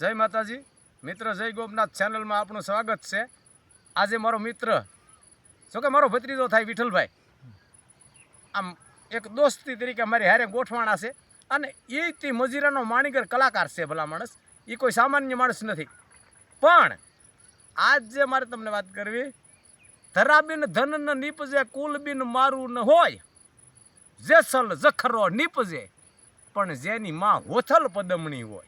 જય માતાજી. મિત્ર જય ગોપનાથ ચેનલમાં આપનું સ્વાગત છે. આજે મારો મિત્ર જો કે મારો ભત્રીજો થાય વિઠ્ઠલભાઈ. આમ એક દોસ્તી તરીકે મારી હારે ગોઠવાણા છે અને એ તે મજીરાનો માણીગર કલાકાર છે ભલા માણસ. એ કોઈ સામાન્ય માણસ નથી. પણ આજ મારે તમને વાત કરવી. ધરાબીન ન નીપજે, કુલબીન મારું ન હોય. જેસલ જખરો નીપજે, પણ જેની માં હોથલ પદમણી હોય.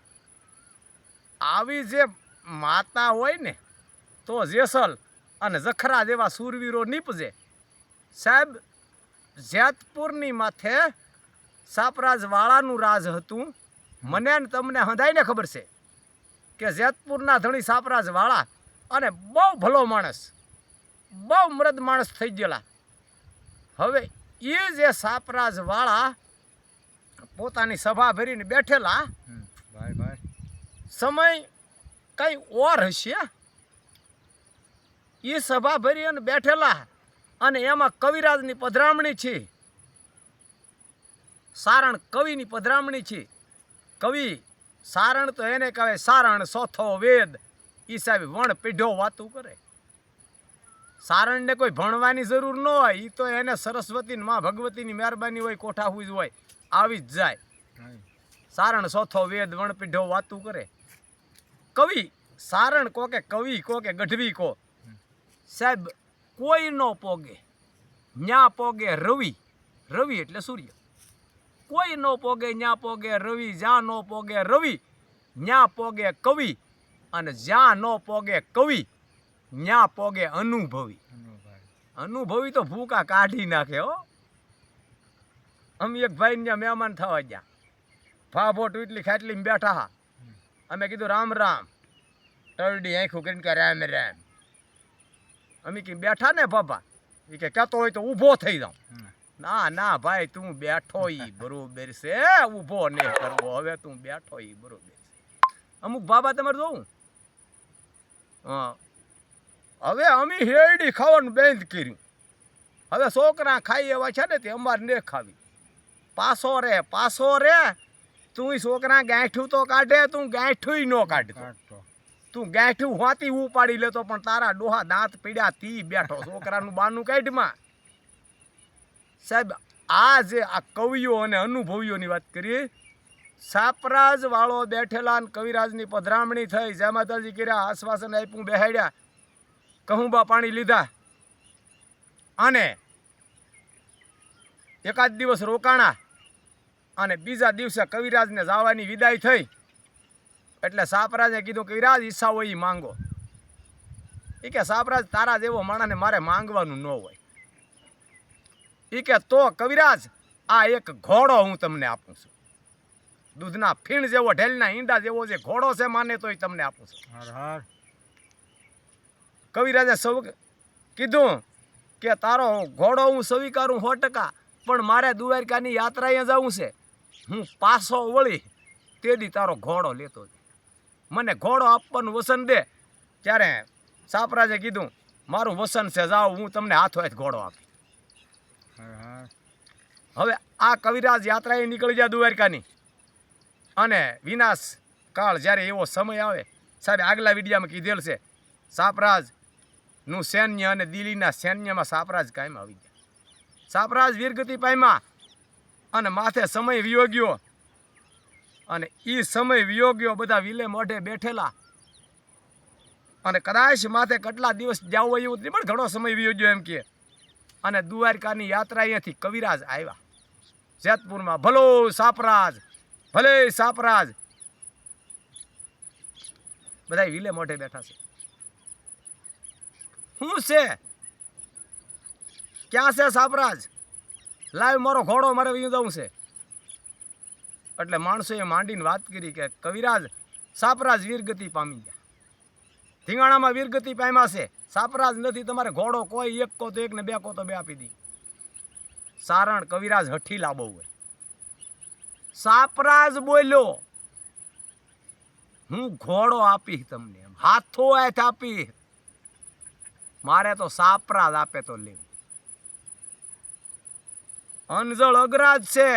આવી જે માતા હોય ને, તો જેસલ અને જખરા જેવા સૂરવીરો નીપજે. સાહેબ, જેતપુરની માથે સાપરાજવાળાનું રાજ હતું. મને તમને હંધાઈને ખબર છે કે જેતપુરના ધણી સાપરાજવાળા અને બહુ ભલો માણસ, બહુ મૃદ માણસ થઈ ગયેલા. હવે એ જે સાપરાજવાળા પોતાની સભા ભરીને બેઠેલા સમય કઈ ઓર હશે? એ સભા ભરી અને બેઠેલા અને એમાં કવિરાજની પધરામણી છે. સારણ કવિની પધરામણી છે. કવિ સારણ તો એને કહેવાય સારણ સોથો વેદ. એ સાહેબ વણ પીઢો વાતું કરે. સારણને કોઈ ભણવાની જરૂર ન હોય એ તો એને સરસ્વતી મા ભગવતીની મહેરબાની હોય કોઠા જ હોય આવી જ જાય. સારણ સોથો વેદ વણપીઢો વાતું કરે. કવિ, સારણ કો કે કવિ કો કે ગઢવી કો. સાહેબ, કોઈ નો પોગે. ન્યા પોગે રવિ. રવિ એટલે સૂર્ય. કોઈ નો પોગે, ન્યા પોગે રવિ, જ્યાં નો પોગે રવિ, ન્યા પોગે કવિ અને જ્યાં નો પોગે કવિ, ન્યા પોગે અનુભવી. અનુભવી તો ભૂકા કાઢી નાખે, હો. અમે એક ભાઈ ને મહેમાન થવા ગયા. ફાફોટ એટલી ખાટલી બેઠા હા. અમે કીધું રામ રામ. ટરડી આંખું કરીને કે રામ રામ. અમે કે બેઠા ને બાબા. એ કે કહેતો હોય તો ઊભો થઈ જાઉં. ના ના ભાઈ તું બેઠો ઈ બરોબર છે. ઊભો ને કરવો. હવે તું બેઠો ઈ બરોબર છે. અમુક બાબા તમારે જોવું? હા. હવે અમે હેરડી ખાવાનું બંધ કર્યું. હવે છોકરા ખાઈ એવા છે ને તે અમારે ને ખાવી. પાસો રે પાસો રે. તું છોકરા ગાંઠું તો કાઢે તું ગાંઠું ન કાઢતો. તું ગાંઠું હોતી ઉપાડી લેતો પણ તારા ડોહા દાંત પીડ્યા તી બેઠો છોકરાનું બાનું કાઢમાં. સાહેબ આ જે આ કવિઓ અને અનુભવીઓની વાત કરીએ સાપરાજ વાળો બેઠેલા કવિરાજની પધરામણી થઈ જય માતાજી કર્યા આશ્વાસન આપ્યું બેહાડ્યા કહુંબા પાણી લીધા. અને એકાદ દિવસ રોકાણા. અને બીજા દિવસે કવિરાજને જવાની વિદાય થઈ. એટલે સાપરાજે કીધું કવિરાજ ઈચ્છા હોય એ માંગો. એ કે સાપરાજ તારા જેવો માણસને મારે માંગવાનું ન હોય. એ કે તો કવિરાજ આ એક ઘોડો હું તમને આપું છું. દૂધના ફીણ જેવો ઢેલના ઈંડા જેવો જે ઘોડો છે માને તોય તમને આપું છું. કવિરાજે સૌ કીધું કે તારો ઘોડો હું સ્વીકારું સો ટકા પણ મારે દ્વારકાની યાત્રાએ જવું છે. હું પાછો વળી તેદી તારો ઘોડો લેતો મને ઘોડો આપવાનું વસન દે. ત્યારે સાપરાજે કીધું મારું વસન છે જાઓ હું તમને હાથો હાથ ઘોડો આપી હવે આ કવિરાજ યાત્રાએ નીકળી જાય દ્વારકાની. અને વિનાશ કાળ જ્યારે એવો સમય આવે સાહેબ આગલા વિડીયામાં કીધેલ છે સાપરાજનું સૈન્ય અને દિલ્હીના સૈન્યમાં સાપરાજ કાયમ આવી ગયા. સાપરાજ વીરગતિ પામ્યા. અને માથે સમય વિયોગ્યો અને એ સમય વિયોગ્યો બધા વિલે મોઢે બેઠેલા. અને કદાચ માથે કેટલા દિવસ જાવ એવું નથી, પણ ઘણો સમય વિયોગ્યો એમ કે. અને દ્વારકાની યાત્રા અહીંયાથી કવિરાજ આવ્યા. જેતપુરમાં, ભલો સાપરાજ, ભલે સાપરાજ. બધા વિલે મોઢે બેઠા છે. શું છે? ક્યાં છે સાપરાજ? લાવ મારો ઘોડો મારે વયું જવું છે. એટલે માણસોએ માંડીને વાત કરી કે કવિરાજ, સાપરાજ વીરગતિ પામી ગયા. ધીંગાણામાં વીરગતિ પામ્યા છે. સાપરાજ નથી, તમારે ઘોડો કોઈ એક કો તો એક ને બે કો તો બે આપી દી. સારણ કવિરાજ હઠી લાબો હોય. સાપરાજ બોલ્યો, હું ઘોડો આપીશ તમને. હાથો હાથ આપી મારે તો સાપરાજ આપે તો લેવું. અંજળ અગરાજ છે.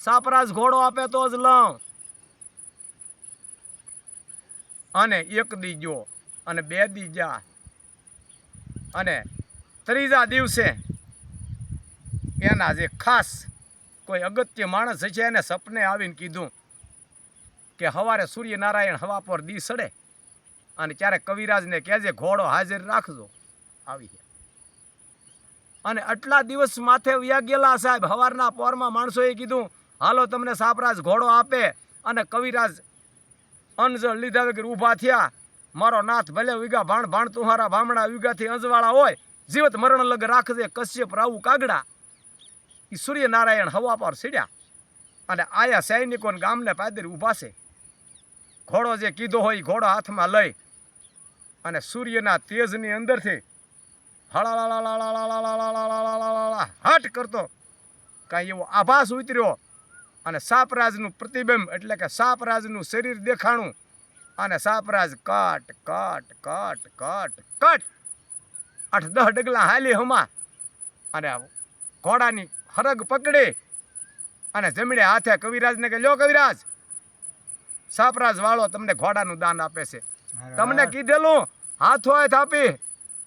સાપરાજ ઘોડો આપે તો જ લઉં. અને એક દી ગયો અને બે દી ગયા અને ત્રીજા દિવસે એના જે ખાસ કોઈ અગત્ય માણસ છે એને સપને આવીને કીધું કે હવારે સૂર્યનારાયણ હવા પર દી સડે અને ત્યારે કવિરાજને કહેજે, ઘોડો હાજર રાખજો. આવી. અને આટલા દિવસ માથે વ્યાગેલા સાહેબ, હવારના પોરમાં માણસોએ કીધું, હાલો, તમને સાપરાજ ઘોડો આપે. અને કવિરાજ અંજળ લીધા વગર ઊભા થયા. મારો નાથ ભલે વિગા ભાણ ભાણ તુહારા ભામણા વિગાથી અંજવાળા હોય, જીવત મરણ લગ રાખજે, કશ્યપ રાવું કાગડા. એ સૂર્યનારાયણ હવા પર સીડ્યા અને આયા સૈનિકોને ગામને પાદર ઊભા છે. ઘોડો જે કીધો હોય ઘોડો હાથમાં લઈ અને સૂર્યના તેજની અંદરથી હટ કરતો કાંઈ એવો આભાસ ઉતર્યો અને સાપરાજનું પ્રતિબિંબ એટલે કે સાપરાજનું શરીર દેખાણું અને સાપરાજ કટ કટ કટ કટ કટ આઠ દહ ડગલા હાલી હમા અને ઘોડાની હરગ પકડી અને જમણે હાથે કવિરાજને કે લ્યો કવિરાજ સાપરાજ વાળો તમને ઘોડાનું દાન આપે છે તમને કીધેલું હાથો થાપી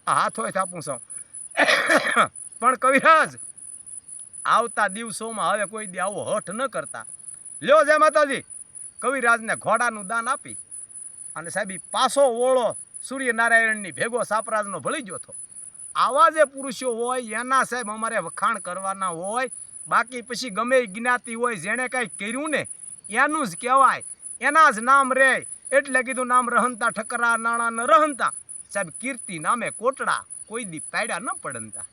આ હોય થાપું છું. પણ કવિરાજ, આવતા દિવસોમાં હવે કોઈ દી આવો હઠ ન કરતા. લ્યો જય માતાજી. કવિરાજને ઘોડાનું દાન આપી અને સાહેબ પાછો ઓળો સૂર્યનારાયણની ભેગો સાપરાજનો ભળી ગયો હતો. આવા જે પુરુષો હોય, એના સાહેબ અમારે વખાણ કરવાના હોય, બાકી પછી ગમે જ્ઞાતિ હોય, જેણે કાંઈ કર્યું ને, એનું જ કહેવાય. એના જ નામ રે. એટલે કીધું, નામ રહંતા, ઠકરા, નાણા ન રહંતા. સાહેબ કીર્તિ નામે કોટડા કોઈ દી પાડ્યા ન પડનતા